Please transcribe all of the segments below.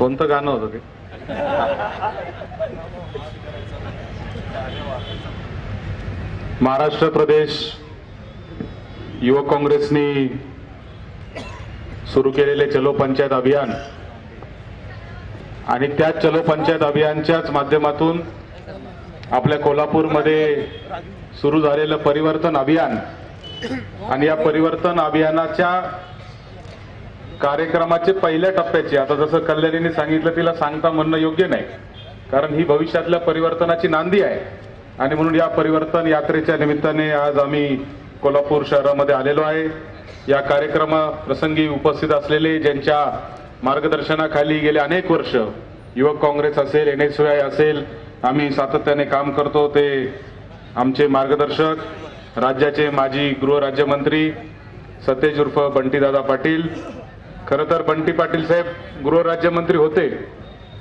कोणतं गाणं होतं ते? महाराष्ट्र प्रदेश युवक काँग्रेसनी सुरू केलेले चलो पंचायत अभियान आणि त्याच चलो पंचायत अभियानच्याच माध्यमातून आपल्या कोल्हापूरमध्ये सुरू झालेलं परिवर्तन अभियान आणि या परिवर्तन अभियानाच्या कार्यक्रमाचे पहिल्या टप्प्याची आता जसं कल्याणीने सांगितलं तिला सांगता म्हणणं योग्य नाही. कारण ही भविष्यातल्या परिवर्तनाची नांदी आहे. आणि म्हणून या परिवर्तन यात्रेच्या निमित्ताने आज आम्ही कोल्हापूर शहरामध्ये आलेलो आहे. या कार्यक्रमाप्रसंगी उपस्थित असलेले ज्यांच्या मार्गदर्शनाखाली गेले अनेक वर्ष युवक काँग्रेस असेल एन एस वाय असेल आम्ही सातत्याने काम करतो ते आमचे मार्गदर्शक राज्याचे माजी गृहराज्यमंत्री सतेज उर्फ बंटीदादा पाटील खरं तर बंटी पाटील साहेब गृहराज्यमंत्री होते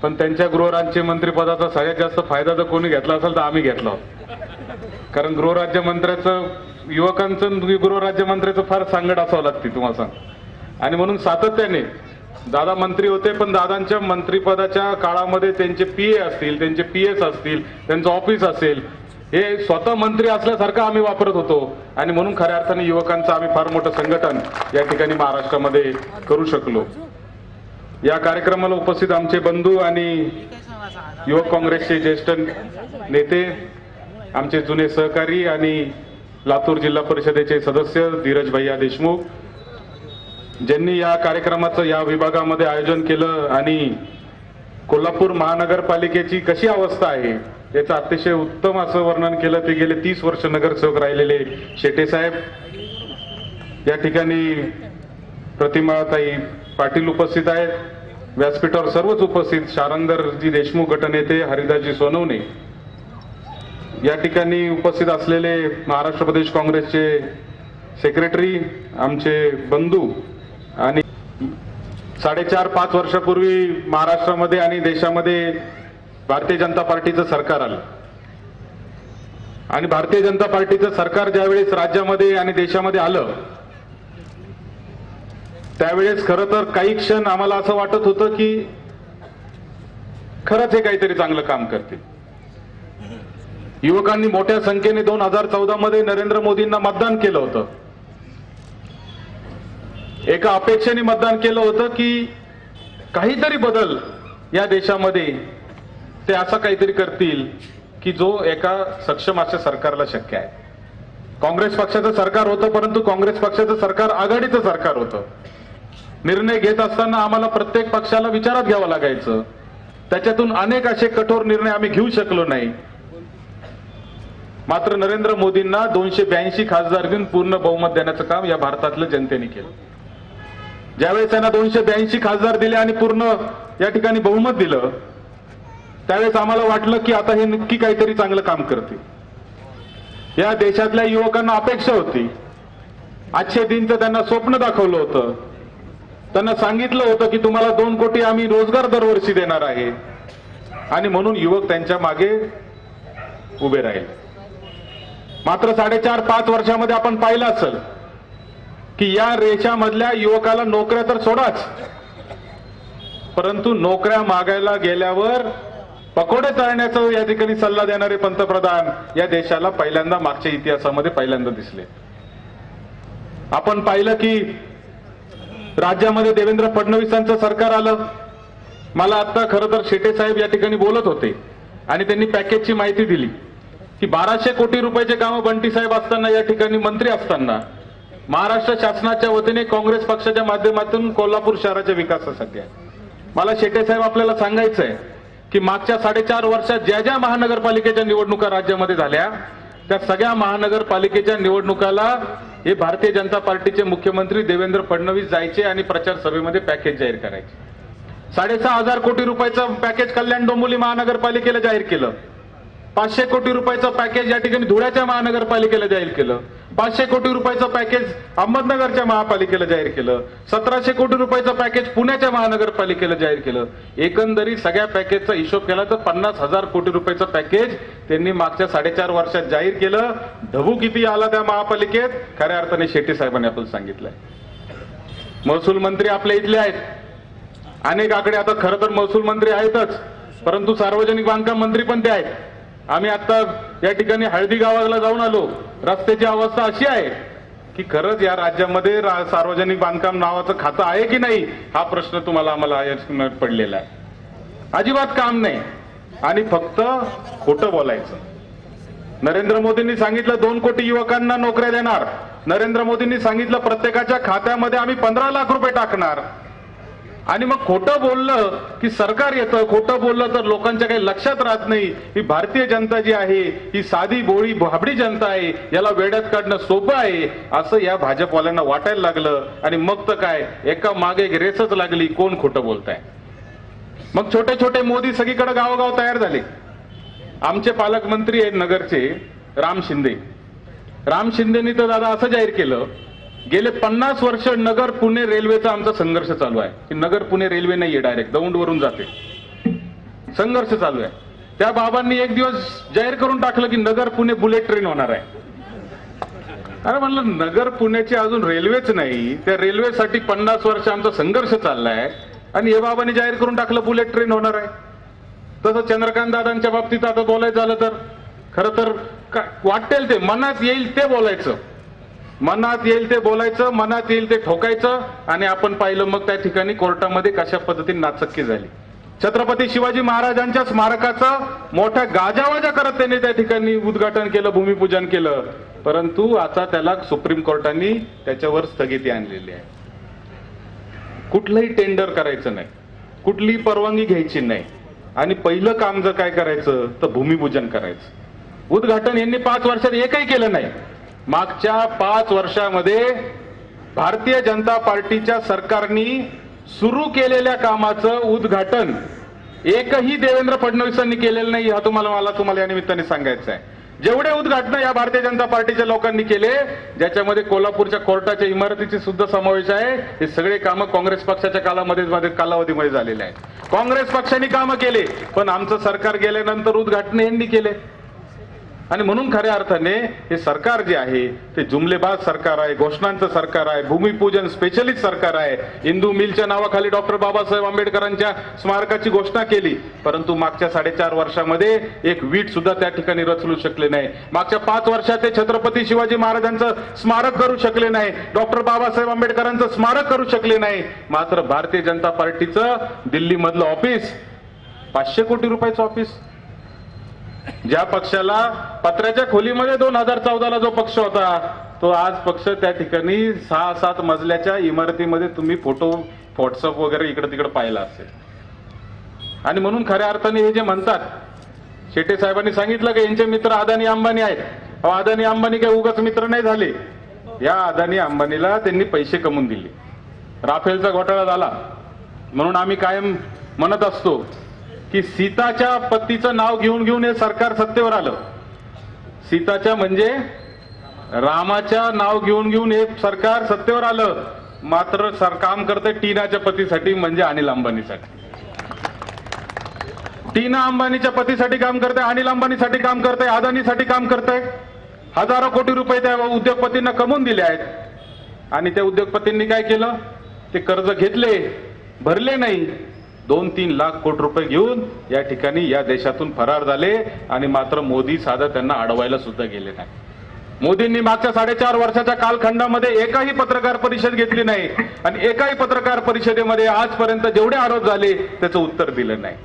पण त्यांच्या गृहराज्यमंत्रीपदाचा सगळ्यात जास्त फायदा जर कोणी घेतला असेल तर आम्ही घेतला कारण गृहराज्यमंत्र्याचं युवकांचं गृहराज्यमंत्र्याचं फार सांगड असावं लागते तुम्हाला सांग. आणि म्हणून सातत्याने दादा मंत्री होते पण दादांच्या मंत्रीपदाच्या काळामध्ये त्यांचे पी ए असतील त्यांचे पी एस असतील त्यांचं ऑफिस असेल हे स्वतः मंत्री असल्यासारखं आम्ही वापरत होतो. आणि म्हणून खऱ्या अर्थाने युवकांचं आम्ही फार मोठं संघटन या ठिकाणी महाराष्ट्रामध्ये करू शकलो. या कार्यक्रमाला उपस्थित आमचे बंधू आणि युवक काँग्रेसचे ज्येष्ठ नेते आमचे जुने सहकारी आणि लातूर जिल्हा परिषदेचे सदस्य धीरज भैया देशमुख ज्यांनी या कार्यक्रमाचं या विभागामध्ये आयोजन केलं आणि कोल्हापूर महानगरपालिकेची कशी अवस्था आहे याचं अतिशय उत्तम असं वर्णन केलं. ते गेले तीस वर्ष नगरसेवक राहिलेले शेटे साहेब या ठिकाणी प्रतिमाताई पाटील उपस्थित आहेत. व्यासपीठावर सर्वच उपस्थित. शारंगरजी देशमुख गटनेते हरिदासजी सोनवणे. या ठिकाणी उपस्थित असलेले महाराष्ट्र प्रदेश काँग्रेसचे सेक्रेटरी आमचे बंधू आणि साडेचार पाच वर्षापूर्वी महाराष्ट्रामध्ये आणि देशामध्ये भारतीय जनता पार्टीचं सरकार आलं. आणि भारतीय जनता पार्टीचं सरकार ज्यावेळेस राज्यामध्ये आणि देशामध्ये आलं त्यावेळेस खरं तर काही क्षण आम्हाला असं वाटत होतं की खरंच हे काहीतरी चांगलं काम करतील. युवकांनी मोठ्या संख्येने दोन हजार चौदा मध्ये नरेंद्र मोदींना मतदान केलं होतं. एका अपेक्षेने मतदान केलं होतं की काहीतरी बदल या देशामध्ये ते असं काहीतरी करतील की जो एका सक्षम अशा सरकारला शक्य आहे. काँग्रेस पक्षाचं सरकार होतं परंतु काँग्रेस पक्षाचं सरकार आघाडीचं सरकार होतं. निर्णय घेत असताना आम्हाला प्रत्येक पक्षाला विचारात घ्यावं लागायचं. त्याच्यातून अनेक असे कठोर निर्णय आम्ही घेऊ शकलो नाही. मात्र नरेंद्र मोदींना दोनशे ब्याऐंशी खासदार घेऊन पूर्ण बहुमत देण्याचं काम या भारतातल्या जनतेने केलं. ज्यावेळेस त्यांना दोनशे ब्याऐंशी खासदार दिले आणि पूर्ण या ठिकाणी बहुमत दिलं त्यावेळेस आम्हाला वाटलं की आता हे नक्की काहीतरी चांगलं काम करते. या देशातल्या युवकांना अपेक्षा होती. आजचे दिनचं त्यांना स्वप्न दाखवलं होतं. त्यांना सांगितलं होतं की तुम्हाला दोन कोटी आम्ही रोजगार दरवर्षी देणार आहे. आणि म्हणून युवक त्यांच्या मागे उभे राहील. मात्र साडेचार पाच वर्षामध्ये आपण पाहिलं असेल की या रेषामधल्या युवकाला नोकऱ्या तर सोडाच. परंतु नोकऱ्या मागायला गेल्यावर पकोडे तळण्याचा या ठिकाणी सल्ला देणारे पंतप्रधान या देशाला पहिल्यांदा मागच्या इतिहासामध्ये पहिल्यांदा दिसले. आपण पाहिलं की राज्यामध्ये देवेंद्र फडणवीसांचं सरकार आलं. मला आता खरं तर शेटे साहेब या ठिकाणी बोलत होते आणि त्यांनी पॅकेजची माहिती दिली की बाराशे कोटी रुपयाचे कामं बंटी साहेब असताना या ठिकाणी मंत्री असताना महाराष्ट्र शासनाच्या वतीने काँग्रेस पक्षाच्या माध्यमातून कोल्हापूर शहराच्या विकासासाठी आहे. मला शेटे साहेब आपल्याला सांगायचं आहे की मागच्या साडेचार वर्षात ज्या ज्या महानगरपालिकेच्या निवडणुका राज्यामध्ये झाल्या त्या सगळ्या महानगरपालिकेच्या निवडणुकाला हे भारतीय जनता पार्टीचे मुख्यमंत्री देवेंद्र फडणवीस जायचे आणि प्रचार सभेमध्ये पॅकेज जाहीर करायचे. साडेसहा हजार कोटी रुपयाचं पॅकेज कल्याण डोंबोली महानगरपालिकेला जाहीर केलं. पाचशे कोटी रुपयाचं पॅकेज या ठिकाणी धुळ्याच्या महानगरपालिकेला जाहीर केलं. पाचशे कोटी रुपयाचं पॅकेज अहमदनगरच्या महापालिकेला जाहीर केलं. सतराशे कोटी रुपयाचं पॅकेज पुण्याच्या महानगरपालिकेला जाहीर केलं. एकंदरीत सगळ्या पॅकेजचा हिशोब केला तर पन्नास हजार कोटी रुपयाचं पॅकेज त्यांनी मागच्या साडेचार वर्षात जाहीर केलं. ढबू किती आला त्या महापालिकेत. खऱ्या अर्थाने शेट्टी साहेबांनी आपल्याला सांगितलंय. महसूल मंत्री आपल्या इथले आहेत. अनेक आकडे आता खरं तर महसूल मंत्री आहेतच. परंतु सार्वजनिक बांधकाम मंत्री पण ते आहेत. आम्ही आता या ठिकाणी हळदी गावाला जाऊन आलो. रस्त्याची अवस्था अशी आहे की खरंच या राज्यामध्ये रा- सार्वजनिक बांधकाम नावाचं खातं आहे की नाही हा प्रश्न तुम्हाला आम्हाला पडलेला आहे. अजिबात काम नाही. आणि फक्त खोटं बोलायचं. नरेंद्र मोदींनी सांगितलं दोन कोटी युवकांना नोकऱ्या देणार. नरेंद्र मोदींनी सांगितलं प्रत्येकाच्या खात्यामध्ये आम्ही पंधरा लाख रुपये टाकणार. आणि मग खोटं बोललं की सरकार येतं खोटं बोललं तर लोकांच्या काही लक्षात राहत नाही. ही भारतीय जनता जी आहे ही साधी बोळी भाबडी जनता आहे याला वेड्यात काढणं सोपं आहे असं या भाजपवाल्यांना वाटायला लागलं. आणि मग तर काय एका मागे एक रेसच लागली कोण खोटं बोलताय? मग छोटे छोटे मोदी सगळीकडे गावोगाव तयार झाले. आमचे पालकमंत्री आहेत नगरचे राम शिंदे. राम शिंदेनी तर दादा असं जाहीर केलं गेले पन्नास वर्ष नगर पुणे रेल्वेचा आमचा संघर्ष चालू आहे. की नगर पुणे रेल्वे नाहीये डायरेक्ट दौंडवरून जाते. संघर्ष चालू आहे. त्या बाबांनी एक दिवस जाहीर करून टाकलं की नगर पुणे बुलेट ट्रेन होणार आहे. अरे म्हणलं नगर पुण्याची अजून रेल्वेच नाही. त्या रेल्वेसाठी पन्नास वर्ष आमचा संघर्ष चाललाय. आणि हे बाबांनी जाहीर करून टाकलं बुलेट ट्रेन होणार आहे. तसं चंद्रकांत दादांच्या बाबतीत आता बोलायचं झालं तर खरं तर वाटेल ते मनात येईल ते बोलायचं. मनात येईल ते बोलायचं मनात येईल ते ठोकायचं आणि आपण पाहिलं मग त्या ठिकाणी कोर्टामध्ये कशा पद्धतीने नाचक्की झाली. छत्रपती शिवाजी महाराजांच्या स्मारकाचं मोठ्या गाजावाजा करत त्यांनी त्या ठिकाणी उद्घाटन केलं भूमिपूजन केलं. परंतु आता त्याला सुप्रीम कोर्टाने त्याच्यावर स्थगिती आणलेली आहे. कुठलंही टेंडर करायचं नाही. कुठलीही परवानगी घ्यायची नाही. आणि पहिलं काम जर काय करायचं तर भूमिपूजन करायचं. उद्घाटन यांनी पाच वर्षात एकही केलं नाही. मागच्या पाच वर्षामध्ये भारतीय जनता पार्टीच्या सरकारनी सुरू केलेल्या कामाचं उद्घाटन एकही देवेंद्र फडणवीसांनी केलेलं नाही हा तुम्हाला मला तुम्हाला या निमित्ताने सांगायचं आहे. जेवढे उद्घाटन या भारतीय जनता पार्टीच्या लोकांनी केले ज्याच्यामध्ये कोल्हापूरच्या कोर्टाच्या इमारतीची सुद्धा समावेश आहे हे सगळे कामं काँग्रेस पक्षाच्या कालामध्ये कालावधीमध्ये झालेले आहेत. काँग्रेस पक्षाने कामं केले पण आमचं सरकार गेल्यानंतर उद्घाटन यांनी केले. आणि म्हणून खऱ्या अर्थाने हे सरकार जे आहे ते जुमलेबाज सरकार आहे घोषणांचं सरकार आहे भूमिपूजन स्पेशलिस्ट सरकार आहे. इंदू मिलच्या नावाखाली डॉक्टर बाबासाहेब आंबेडकरांच्या स्मारकाची घोषणा केली. परंतु मागच्या साडेचार वर्षामध्ये एक वीट सुद्धा त्या ठिकाणी रचलू शकले नाही. मागच्या पाच वर्षात ते छत्रपती शिवाजी महाराजांचं स्मारक करू शकले नाही. डॉक्टर बाबासाहेब आंबेडकरांचं स्मारक करू शकले नाही. मात्र भारतीय जनता पार्टीचं दिल्लीमधलं ऑफिस पाचशे कोटी रुपयाचं ऑफिस ज्या पक्षाला पत्र्याच्या खोलीमध्ये दोन हजार चौदाला जो पक्ष होता तो आज पक्ष त्या ठिकाणी सहा सात मजल्याच्या इमारतीमध्ये तुम्ही फोटो व्हॉट्सअप वगैरे इकडे तिकडे पाहिला असेल. आणि म्हणून खऱ्या अर्थाने हे जे म्हणतात शेटे साहेबांनी सांगितलं की यांचे मित्र अदानी अंबानी आहेत. अहो, अदानी अंबानी काही उगाच मित्र नाही झाले. या अदानी अंबानीला त्यांनी पैसे कमवून दिले. राफेलचा घोटाळा झाला. म्हणून आम्ही कायम म्हणत असतो की सीताच्या पतीचं नाव घेऊन घेऊन हे सरकार सत्तेवर आलं. सीताच्या म्हणजे रामाच्या नाव घेऊन घेऊन हे सरकार सत्तेवर आलं. मात्र सर काम करते टीनाच्या पतीसाठी म्हणजे अनिल अंबानीसाठी. टीना अंबानीच्या पतीसाठी काम करते अनिल अंबानीसाठी काम करते अदानीसाठी काम करते. हजारो कोटी रुपये त्या उद्योगपतींना कमवून दिले आहेत. आणि त्या उद्योगपतींनी काय केलं? ते कर्ज घेतले भरले नाही. दोन तीन लाख कोटी रुपये घेऊन या ठिकाणी या देशातून फरार झाले आणि मात्र मोदी साधा त्यांना अडवायला सुद्धा गेले नाही. मोदींनी मागच्या साडेचार वर्षाच्या कालखंडामध्ये एकाही पत्रकार परिषद घेतली नाही आणि एकाही पत्रकार परिषदेमध्ये आजपर्यंत जेवढे आरोप झाले त्याचं उत्तर दिलं नाही.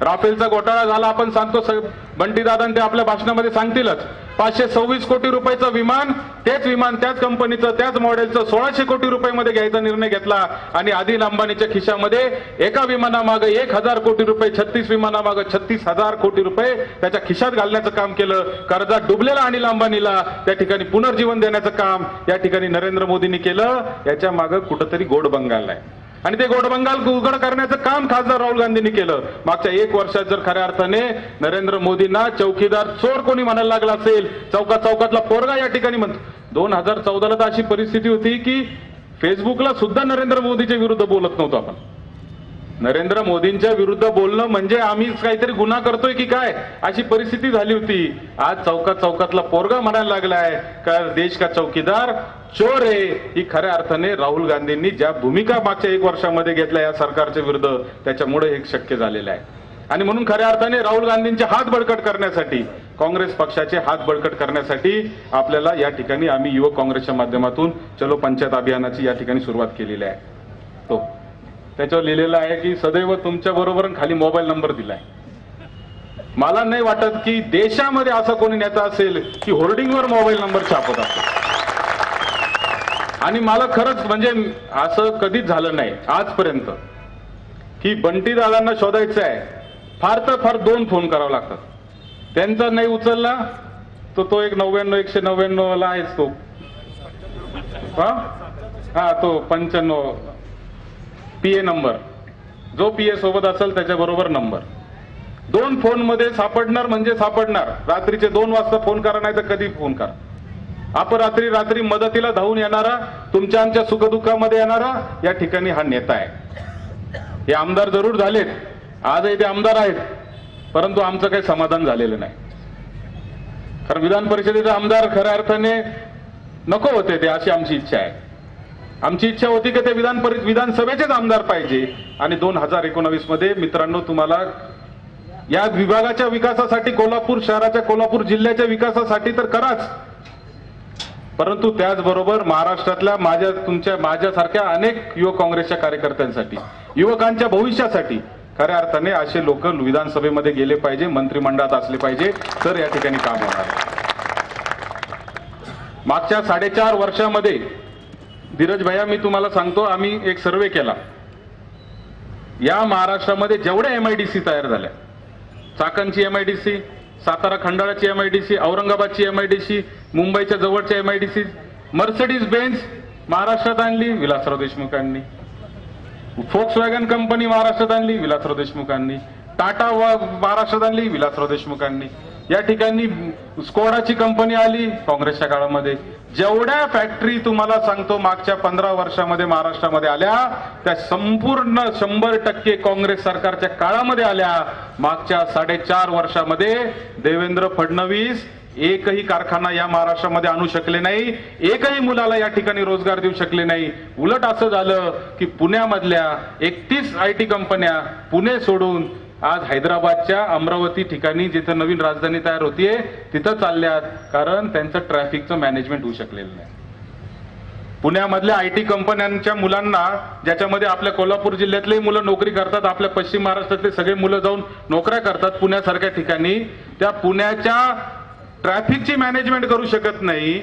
राफेलचा घोटाळा झाला आपण सांगतो स- बंटीदादा ते आपल्या भाषणामध्ये सांगतीलच. पाचशे सव्वीस कोटी रुपयाचं विमान तेच विमान त्याच कंपनीचं त्याच मॉडेलचं सोळाशे कोटी रुपयामध्ये घ्यायचा निर्णय घेतला आणि आदिल अंबानीच्या खिशामध्ये एका विमानामागे एक हजार कोटी रुपये छत्तीस विमानामागे छत्तीस हजार कोटी रुपये त्याच्या खिशात घालण्याचं काम केलं. कर्जात डुबलेला अनिल अंबानीला त्या ठिकाणी पुनर्जीवन देण्याचं काम या ठिकाणी नरेंद्र मोदींनी केलं. याच्या मागे कुठंतरी गोड बंगाल आहे. आणि ते गोडबंगाल उघड करण्याचं काम खासदार राहुल गांधींनी केलं. मागच्या एक वर्षात जर खऱ्या अर्थाने नरेंद्र मोदींना चौकीदार चोर कोणी म्हणायला लागला असेल चौकात चौकातला पोरगा या ठिकाणी म्हणतो. दोन हजार चौदाला तर अशी परिस्थिती होती की फेसबुकला सुद्धा नरेंद्र मोदीच्या विरुद्ध बोलत नव्हतो आपण. नरेंद्र मोदींच्या विरुद्ध बोलणं म्हणजे आम्ही काहीतरी गुन्हा करतोय की काय? अशी परिस्थिती झाली होती. आज चौकात चौकातला पोरगा म्हणायला लागलाय का देश का चौकीदार? चोर आहे. ही खऱ्या अर्थाने राहुल गांधींनी ज्या भूमिका मागच्या एक वर्षामध्ये घेतल्या या सरकारच्या विरुद्ध त्याच्यामुळे हे शक्य झालेलं आहे. आणि म्हणून खऱ्या अर्थाने राहुल गांधींचे हात बळकट करण्यासाठी काँग्रेस पक्षाचे हात बळकट करण्यासाठी आपल्याला या ठिकाणी आम्ही युवक काँग्रेसच्या माध्यमातून चलो पंचायत अभियानाची या ठिकाणी सुरुवात केलेली आहे. तो त्याच्यावर लिहिलेलं आहे की सदैव तुमच्या बरोबर खाली मोबाईल नंबर दिलाय. मला नाही वाटत की देशामध्ये असा कोणी नेता असेल की होर्डिंगवर मोबाईल नंबर छापत असेल. आणि मला खरंच म्हणजे असं कधीच झालं नाही आजपर्यंत. की बंटी दादांना शोधायचं आहे फार तर फार दोन फोन करावे लागतात. त्यांचा नाही उचलला तर तो एक नव्याण्णव एकशे नव्याण्णवला आहेच तो. हा? हा तो पंच्याण्णव. पी ए नंबर जो पी ए सोबत असेल त्याच्याबरोबर नंबर दोन फोनमध्ये सापडणार म्हणजे सापडणार. रात्रीचे दोन वाजता फोन करा नाही तर कधी फोन करा. अपरात्री रात्री मदतीला धावून येणारा तुमच्या आमच्या सुखदुःखामध्ये येणारा या ठिकाणी हा नेता आहे. हे आमदार जरूर झालेत. आजही ते आमदार आहेत. परंतु आमचं काही समाधान झालेलं नाही. कारण विधान परिषदेचे आमदार खऱ्या अर्थाने नको होते ते अशी आमची इच्छा आहे. आमची इच्छा होती की ते विधान परि विधानसभेचेच आमदार पाहिजे. आणि दोन हजार एकोणावीसमध्ये मित्रांनो तुम्हाला या विभागाच्या विकासासाठी कोल्हापूर शहराच्या कोल्हापूर जिल्ह्याच्या विकासासाठी तर कराच. परंतु त्याचबरोबर महाराष्ट्रातल्या माझ्या तुमच्या माझ्यासारख्या अनेक युवक काँग्रेसच्या कार्यकर्त्यांसाठी युवकांच्या भविष्यासाठी खऱ्या अर्थाने असे लोक विधानसभेमध्ये गेले पाहिजे मंत्रिमंडळात असले पाहिजे तर या ठिकाणी काम होणार. मागच्या साडेचार वर्षामध्ये धीरज भैया मी तुम्हाला सांगतो आम्ही एक सर्वे केला. या महाराष्ट्रामध्ये जेवढ्या एम आय डी सी तयार झाल्या चाकणची M I D C Satara खंडाळाची M I D C औरंगाबादची एम आय डी सी मुंबईच्या जवळच्या M I D C Mercedes Benz महाराष्ट्रात आणली विलासराव देशमुखांनी फोक्स वॅगन कंपनी महाराष्ट्रात आणली विलासराव देशमुखांनी टाटा व- महाराष्ट्रात आणली विलासराव देशमुखांनी या ठिकाणी स्कोडाची कंपनी आली काँग्रेसच्या काळामध्ये. जेवढ्या फॅक्टरी तुम्हाला सांगतो मागच्या पंधरा वर्षामध्ये महाराष्ट्रामध्ये आल्या त्या संपूर्ण शंभर टक्के काँग्रेस सरकारच्या काळामध्ये आल्या. मागच्या साडेचार वर्षामध्ये देवेंद्र फडणवीस एकही कारखाना या महाराष्ट्रामध्ये आणू शकले नाही एकही मुलाला या ठिकाणी रोजगार देऊ शकले नाही. उलट असं झालं की पुण्यामधल्या एकतीस आय टी कंपन्या पुणे सोडून आज हैदराबादच्या अमरावती ठिकाणी जिथं नवीन राजधानी तयार होतीये तिथं चालल्यात कारण त्यांचं ट्रॅफिकचं मॅनेजमेंट होऊ शकलेलं नाही. पुण्यामधल्या आय टी कंपन्यांच्या मुलांना ज्याच्यामध्ये आपल्या कोल्हापूर जिल्ह्यातले मुलं नोकरी करतात आपल्या पश्चिम महाराष्ट्रातले सगळे मुलं जाऊन नोकऱ्या करतात पुण्यासारख्या ठिकाणी त्या पुण्याच्या ट्रॅफिकची मॅनेजमेंट करू शकत नाही.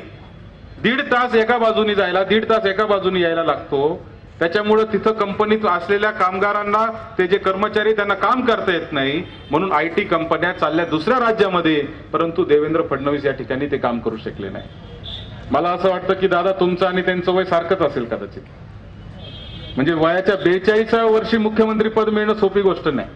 दीड तास एका बाजूनी जायला दीड तास एका बाजूनी यायला लागतो. त्याच्यामुळं तिथं कंपनीत असलेल्या कामगारांना ते जे कर्मचारी त्यांना काम करता येत नाही म्हणून आय टी कंपन्या चालल्या दुसऱ्या राज्यामध्ये परंतु देवेंद्र फडणवीस या ठिकाणी ते काम करू शकले नाही. मला असं वाटतं की दादा तुमचं आणि त्यांचं वय सारखंच असेल कदाचित. म्हणजे वयाच्या बेचाळीसाव्या वर्षी मुख्यमंत्री पद मिळणं सोपी गोष्ट नाही.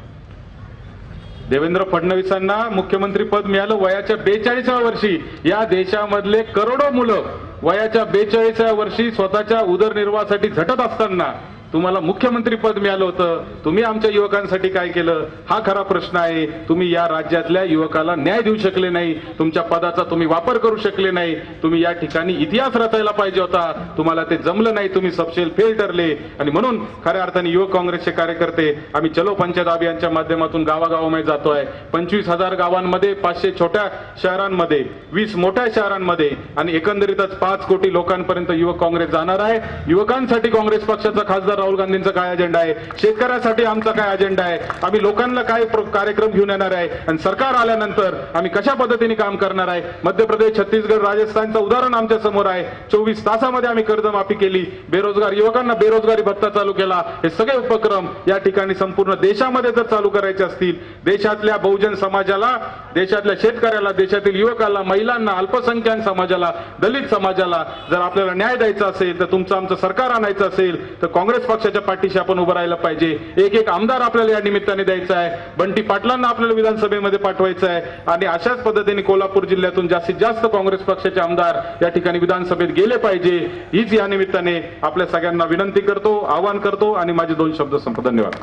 देवेंद्र फडणवीसांना मुख्यमंत्री पद मिळालं वयाच्या बेचाळीसाव्या वर्षी या देशामधले करोडो मुलं वयाच्या बेचाळीसाव्या वर्षी स्वतःच्या उदरनिर्वाहासाठी झटत असताना तुम्हाला मुख्यमंत्री पद मिळालं होतं. तुम्ही आमच्या युवकांसाठी काय केलं? हा खरा प्रश्न आहे. तुम्ही या राज्यातल्या युवकाला न्याय देऊ शकले नाही. तुमच्या पदाचा तुम्ही वापर करू शकले नाही. तुम्ही या ठिकाणी इतिहास रचायला पाहिजे होता. तुम्हाला ते जमलं नाही. तुम्ही सबशेल फेल ठरले. आणि म्हणून खऱ्या अर्थाने युवक काँग्रेसचे कार्यकर्ते आम्ही चलो पंचायत अभियानच्या माध्यमातून गावागावामध्ये जातोय. पंचवीस हजार गावांमध्ये पाचशे छोट्या शहरांमध्ये वीस मोठ्या शहरांमध्ये आणि एकंदरीतच पाच कोटी लोकांपर्यंत युवक काँग्रेस जाणार आहे. युवकांसाठी काँग्रेस पक्षाचा खासदार राहुल गांधींचा काय अजेंडा आहे? शेतकऱ्यासाठी आमचा काय अजेंडा आहे? आम्ही लोकांना काय कार्यक्रम घेऊन येणार आहे? आणि सरकार आल्यानंतर आम्ही कशा पद्धतीने काम करणार आहे? मध्य प्रदेश छत्तीसगड राजस्थानचं उदाहरण आमच्यासमोर आहे. चोवीस तासामध्ये आम्ही कर्जमाफी केली. बेरोजगार युवकांना बेरोजगारी भत्ता चालू केला. हे सगळे उपक्रम या ठिकाणी संपूर्ण देशामध्ये जर चालू करायचे असतील देशातल्या बहुजन समाजाला देशातल्या शेतकऱ्याला देशातील युवकाला महिलांना अल्पसंख्याक समाजाला दलित समाजाला जर आपल्याला न्याय द्यायचा असेल तर तुमचं आमचं सरकार आणायचं असेल तर काँग्रेस पक्षाच्या पाठीशी आपण उभं राहायला पाहिजे. एक एक आमदार आपल्याला या निमित्ताने द्यायचा आहे. बंटी पाटलांना आपल्याला विधानसभेमध्ये पाठवायचं आहे. आणि अशाच पद्धतीने कोल्हापूर जिल्ह्यातून जास्तीत जास्त काँग्रेस पक्षाचे आमदार या ठिकाणी विधानसभेत गेले पाहिजे. हीच या निमित्ताने आपल्या सगळ्यांना विनंती करतो आवाहन करतो आणि माझे दोन शब्द संप धन्यवाद.